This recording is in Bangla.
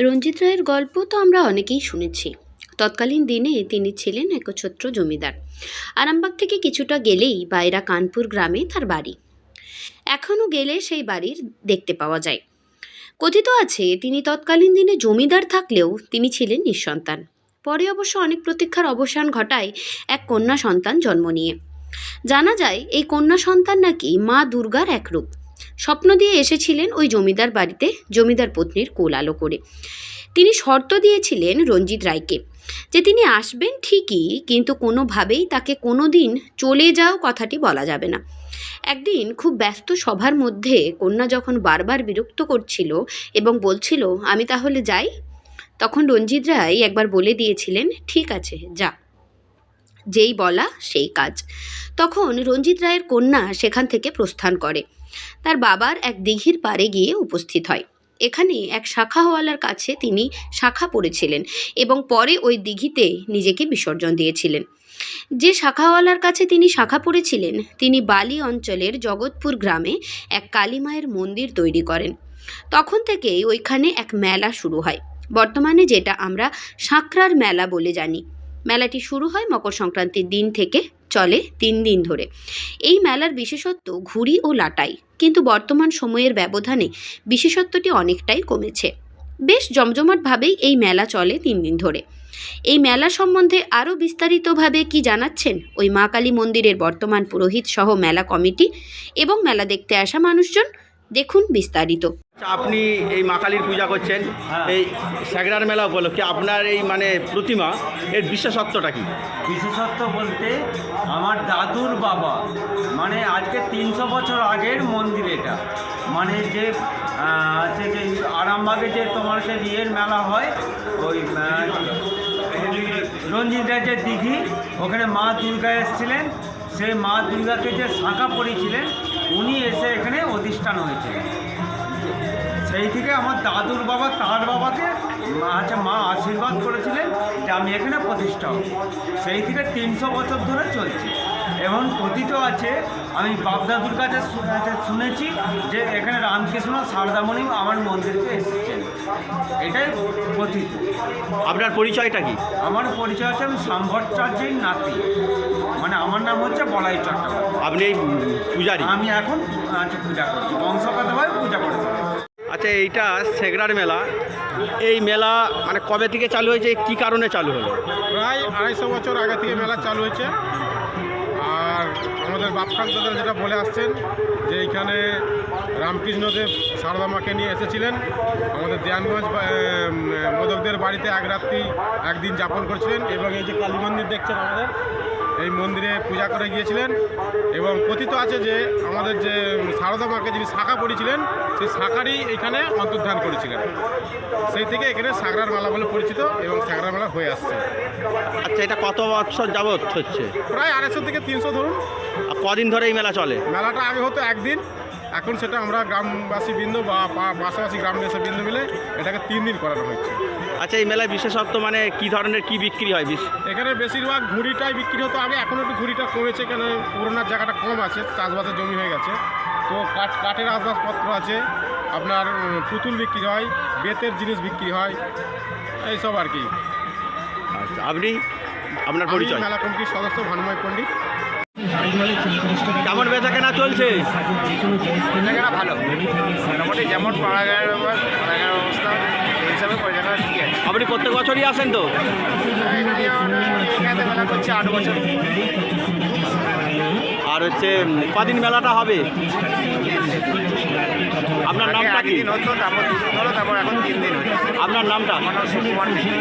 রঞ্জিত রায়ের গল্প তো আমরা অনেকেই শুনেছি। তৎকালীন দিনে তিনি ছিলেন একচ্ছত্র জমিদার। আরামবাগ থেকে কিছুটা গেলেই বাইরা কানপুর গ্রামে তার বাড়ি। এখনও গেলে সেই বাড়ির দেখতে পাওয়া যায়। কথিত আছে, তিনি তৎকালীন দিনে জমিদার থাকলেও তিনি ছিলেন নিঃসন্তান। পরে অবশ্য অনেক প্রতীক্ষার অবসান ঘটায় এক কন্যা সন্তান জন্ম নিয়ে। জানা যায়, এই কন্যা সন্তান নাকি মা দুর্গার এক রূপ স্বপ্ন দিয়ে এসেছিলেন ওই জমিদার বাড়িতে, জমিদার পত্নীর কোল আলো করে। তিনি শর্ত দিয়েছিলেন রঞ্জিত রায়কে যে তিনি আসবেন ঠিকই, কিন্তু কোনোভাবেই তাকে কোনো দিন চলে যাও কথাটি বলা যাবে না। একদিন খুব ব্যস্ত সভার মধ্যে কন্যা যখন বারবার বিরক্ত করছিল এবং বলছিল, আমি তাহলে যাই? তখন রঞ্জিত রায় একবার বলে দিয়েছিলেন, ঠিক আছে, যা। যেই বলা সেই কাজ। তখন রঞ্জিত রায়ের কন্যা সেখান থেকে প্রস্থান করে। তার বাবার এক দিঘির পাড়ে গিয়ে উপস্থিত হয়। এখানে এক শাখাওয়ালার কাছে তিনি শাখা পড়েছিলেন এবং পরে ওই দিঘিতে নিজেকে বিসর্জন দিয়েছিলেন। যে শাখাওয়ালার কাছে তিনি শাখা পড়েছিলেন, তিনি বালি অঞ্চলের জগৎপুর গ্রামে এক কালীমায়ের মন্দির তৈরি করেন। তখন থেকেই ওইখানে এক মেলা শুরু হয়। বর্তমানে যেটা আমরা সাঁকরার মেলা বলে জানি। মেলাটি শুরু হয় মকর সংক্রান্তির দিন থেকে, চলে তিন দিন ধরে। এই মেলার বিশেষত্ব ঘুড়ি ও লাটাই, কিন্তু বর্তমান সময়ের ব্যবধানে বিশেষত্বটি অনেকটাই কমেছে। বেশ জমজমাটভাবেই এই মেলা চলে তিন দিন ধরে। এই মেলা সম্বন্ধে আরও বিস্তারিতভাবে কি জানাচ্ছেন ওই মা কালী মন্দিরের বর্তমান পুরোহিত সহ মেলা কমিটি এবং মেলা দেখতে আসা মানুষজন? দেখুন বিস্তারিত। আচ্ছা, আপনি এই মা কালীর পূজা করছেন এই স্যাগরার মেলা উপলক্ষে আপনার এই মানে প্রতিমা এর বিশেষত্বটা কি? বিশেষত্ব বলতে আমার দাদুর বাবা মানে আজকে তিনশো বছর আগের মন্দির এটা। মানে যে হচ্ছে যে আরামবাগে যে তোমার যে ইয়ের মেলা হয় ওই রঞ্জিত রায় যে দিঘি ওখানে মা দুর্গা এসেছিলেন। সেই মা দুর্গাকে যে শাঁখা পড়েছিলেন উনি এসে এখানে অধিষ্ঠান হয়েছিলেন। সেই থেকে আমার দাদুর বাবা, তার বাবাকে মা হচ্ছে মা আশীর্বাদ করেছিলেন যে আমি এখানে প্রতিষ্ঠা হব। সেই থেকে তিনশো বছর ধরে চলছে। এবং কথিত আছে আমি বাপদাদুর কাছে শুনেছি যে এখানে রামকৃষ্ণ সারদামণি আমার মন্দিরকে এসেছেন। এটাই কথিত। আপনার পরিচয়টা কি? আমার পরিচয় হচ্ছে আমি সাম্ভট্টাচার্যের নাতি। মানে আমার নাম হচ্ছে বলাই চট্টোপাধ্যায়। আপনি এই পূজারি? আমি এখন পূজা করছি বংশগতভাবে পূজা করছি আচ্ছা এইটা সেগড়ার মেলা। এই মেলা মানে কবে থেকে চালু হয়েছে? কি কারণে চালু হলো? প্রায় আড়াইশো বছর আগে থেকে মেলা চালু হয়েছে। আমাদের বাপখান দাদা যেটা বলে আসছেন, যে এইখানে রামকৃষ্ণদেব সারদা মাকে নিয়ে এসেছিলেন। আমাদের দেয়ানগঞ্জ মোদকদের বাড়িতে এক রাত্রি একদিন যাপন করেছিলেন এবং এই যে কালী মন্দির দেখছেন আমাদের এই মন্দিরে পূজা করে গিয়েছিলেন এবং কথিত আছে যে আমাদের যে সারদা মাকে যিনি শাখা পড়েছিলেন সেই শাখারই এখানে অন্তর্ধান করেছিলেন। সেই থেকে এখানে সাগরার মেলা বলে পরিচিত এবং সাগরার মেলা হয়ে আসছে। আচ্ছা এটা কত বছর যাবৎ হচ্ছে? প্রায় আড়াইশো থেকে তিনশো ধরুন। কদিন ধরে এই মেলা চলে? মেলাটা আগে হতো একদিন এখন সেটা আমরা গ্রামবাসী বৃন্দ বা পাশাপাশি গ্রামবাসী বৃন্দ মিলে এটাকে তিন দিন করানো হচ্ছে আচ্ছা এই মেলায় বিশেষত্ব মানে কি ধরনের কি বিক্রি হয় বিশ এখানে বেশিরভাগ ঘুড়িটাই বিক্রি হতো আগে এখন একটু ঘুড়িটা কমেছে কেন পুরোনার জায়গাটা কম আছে চাষবাসের জমি হয়ে গেছে। তো কাঠ কাঠের আসবাবপত্র আছে আপনার পুতুল বিক্রি হয় বেতের জিনিস বিক্রি হয় এইসব আর কি। আচ্ছা আপনি আপনার পরিচয়। মেলা কমিটির সদস্য ভানুময় পণ্ডিত। কেমন বেচা কেনা চলছে? পরিচালনা ভালো। মোটামুটি যেমন পাড়াগাঁয়ের পাড়াগাঁয়ের অবস্থা সেই হিসাবে পরিচালনা ঠিক আছে। আপনি প্রত্যেক বছরই আসেন তো? এখানে মেলা করছি আট বছর। আর হচ্ছে কদিন মেলাটা হবে? আপনার নামটা কি? হতো তারপর দুদিন হলো তারপর এখন তিন দিন হচ্ছে আপনার নামটা? আমার নাম সুকুমার মিত্র।